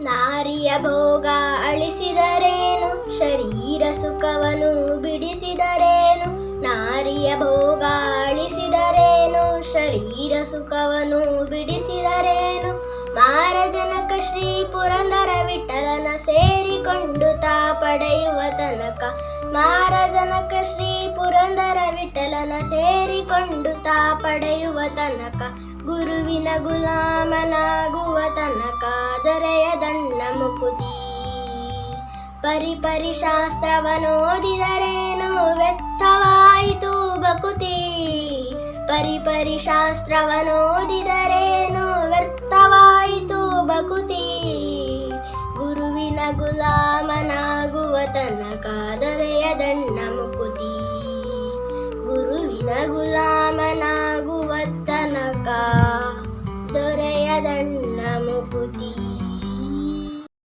ನಾರಿಯ ಭೋಗ ಅಳಿಸಿದರೇನು? ಶರೀರ ಸುಖವನ್ನು ಬಿಡಿಸಿದರೇನು? ನಾರಿಯ ಭೋಗ ಅಳಿಸಿದರೇನು? ಶರೀರ ಸುಖವನ್ನು ಬಿಡಿಸಿದರೇನು? ಮಾರಜನಕ ಶ್ರೀ ಪುರಂದರ ವಿಠಲನ ಸೇರಿಕೊಂಡು ತಾ ಪಡೆಯುವ ತನಕ ಮಾರಜನಕ ಶ್ರೀ ಪುರಂದರ ವಿಠಲನ ಸೇರಿಕೊಂಡು ತಾ ಪಡೆಯುವ ತನಕ ಗುರುವಿನ ಗುಲಾಮನಾಗುವ ಪರಿ ಪರಿ ಶಾಸ್ತ್ರವನೋದಿದರೇನು ವ್ಯರ್ಥವಾಯಿತು ಬಕುತಿ ಪರಿ ಪರಿ ಶಾಸ್ತ್ರವನೋದಿದರೇನು ವ್ಯರ್ಥವಾಯಿತು ಬಕುತಿ ಗುರುವಿನ ಗುಲಾಮನಾಗುವ ತನಕ ದೊರೆಯ ದಣ್ಣ ಮುಕುತಿ. ಗುರುವಿನ ಗುಲಾಮನಾಗುವ ತನಕ ದೊರೆಯ ದಣ್ಣ ಮುಕುತಿ.